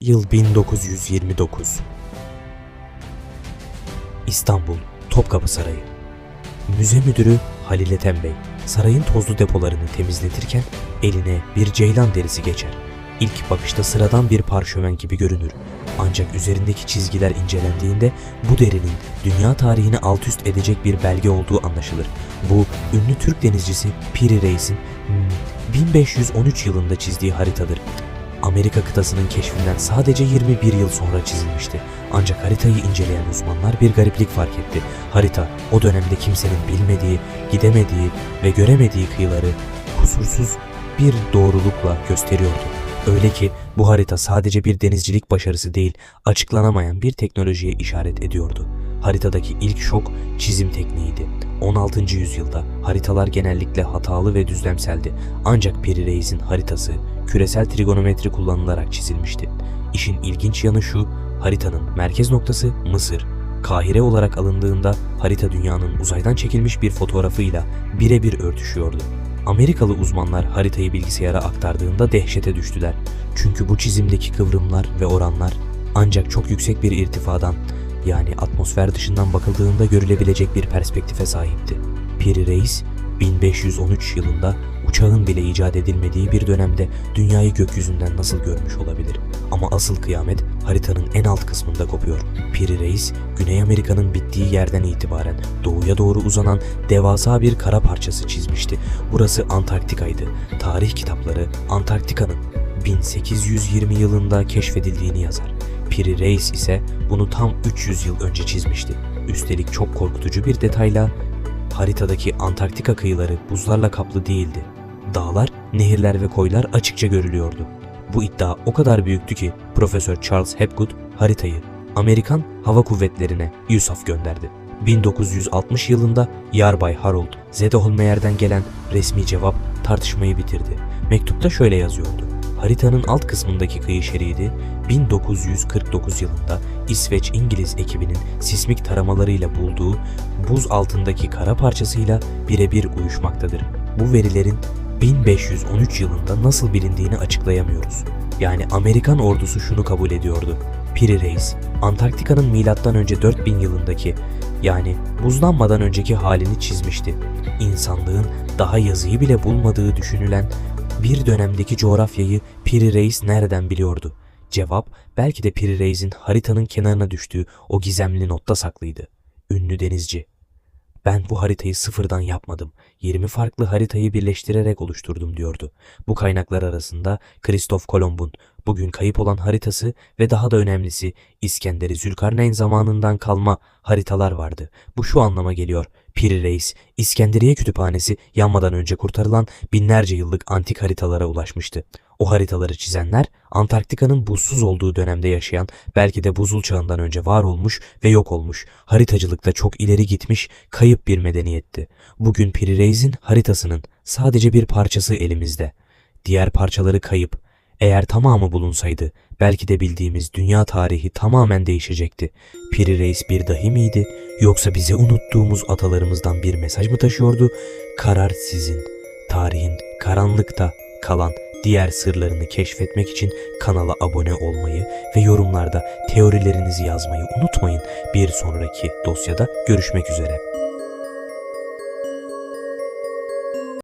Yıl 1929 İstanbul Topkapı Sarayı Müze müdürü Halil Ethem Bey sarayın tozlu depolarını temizletirken eline bir ceylan derisi geçer. İlk bakışta sıradan bir parşömen gibi görünür. Ancak üzerindeki çizgiler incelendiğinde bu derinin dünya tarihini alt üst edecek bir belge olduğu anlaşılır. Bu ünlü Türk denizcisi Piri Reis'in hmm, 1513 yılında çizdiği haritadır. Amerika kıtasının keşfinden sadece 21 yıl sonra çizilmişti. Ancak haritayı inceleyen uzmanlar bir gariplik fark etti. Harita o dönemde kimsenin bilmediği, gidemediği ve göremediği kıyıları kusursuz bir doğrulukla gösteriyordu. Öyle ki bu harita sadece bir denizcilik başarısı değil, açıklanamayan bir teknolojiye işaret ediyordu. Haritadaki ilk şok çizim tekniğiydi. 16. yüzyılda haritalar genellikle hatalı ve düzlemseldi. Ancak Piri Reis'in haritası küresel trigonometri kullanılarak çizilmişti. İşin ilginç yanı şu, haritanın merkez noktası Mısır. Kahire olarak alındığında harita dünyanın uzaydan çekilmiş bir fotoğrafıyla birebir örtüşüyordu. Amerikalı uzmanlar haritayı bilgisayara aktardığında dehşete düştüler. Çünkü bu çizimdeki kıvrımlar ve oranlar ancak çok yüksek bir irtifadan yani atmosfer dışından bakıldığında görülebilecek bir perspektife sahipti. Piri Reis 1513 yılında uçağın bile icat edilmediği bir dönemde dünyayı gökyüzünden nasıl görmüş olabilir? Ama asıl kıyamet haritanın en alt kısmında kopuyor. Piri Reis, Güney Amerika'nın bittiği yerden itibaren doğuya doğru uzanan devasa bir kara parçası çizmişti. Burası Antarktika'ydı. Tarih kitapları Antarktika'nın 1820 yılında keşfedildiğini yazar. Piri Reis ise bunu tam 300 yıl önce çizmişti. Üstelik çok korkutucu bir detayla haritadaki Antarktika kıyıları buzlarla kaplı değildi. Dağlar, nehirler ve koylar açıkça görülüyordu. Bu iddia o kadar büyüktü ki Profesör Charles Hapgood haritayı Amerikan Hava Kuvvetleri'ne USAF gönderdi. 1960 yılında Yarbay Harold Zedeholmeyer'den gelen resmi cevap tartışmayı bitirdi. Mektupta şöyle yazıyordu. Haritanın alt kısmındaki kıyı şeridi 1949 yılında İsveç İngiliz ekibinin sismik taramalarıyla bulduğu buz altındaki kara parçasıyla birebir uyuşmaktadır. Bu verilerin 1513 yılında nasıl bilindiğini açıklayamıyoruz. Yani Amerikan ordusu şunu kabul ediyordu. Piri Reis, Antarktika'nın önce 4000 yılındaki yani buzlanmadan önceki halini çizmişti. İnsanlığın daha yazıyı bile bulmadığı düşünülen bir dönemdeki coğrafyayı Piri Reis nereden biliyordu? Cevap belki de Piri Reis'in haritanın kenarına düştüğü o gizemli notta saklıydı. Ünlü denizci. Ben bu haritayı sıfırdan yapmadım. 20 farklı haritayı birleştirerek oluşturdum diyordu. Bu kaynaklar arasında Kristof Kolomb'un bugün kayıp olan haritası ve daha da önemlisi İskender'i Zülkarneyn zamanından kalma haritalar vardı. Bu şu anlama geliyor. Piri Reis, İskenderiye Kütüphanesi yanmadan önce kurtarılan binlerce yıllık antik haritalara ulaşmıştı. O haritaları çizenler Antarktika'nın buzsuz olduğu dönemde yaşayan belki de buzul çağından önce var olmuş ve yok olmuş haritacılıkta çok ileri gitmiş kayıp bir medeniyetti. Bugün Piri Reis'in haritasının sadece bir parçası elimizde. Diğer parçaları kayıp. Eğer tamamı bulunsaydı belki de bildiğimiz dünya tarihi tamamen değişecekti. Piri Reis bir dahi miydi yoksa bize unuttuğumuz atalarımızdan bir mesaj mı taşıyordu? Karar sizin. Tarihin karanlıkta kalan diğer sırlarını keşfetmek için kanala abone olmayı ve yorumlarda teorilerinizi yazmayı unutmayın. Bir sonraki dosyada görüşmek üzere.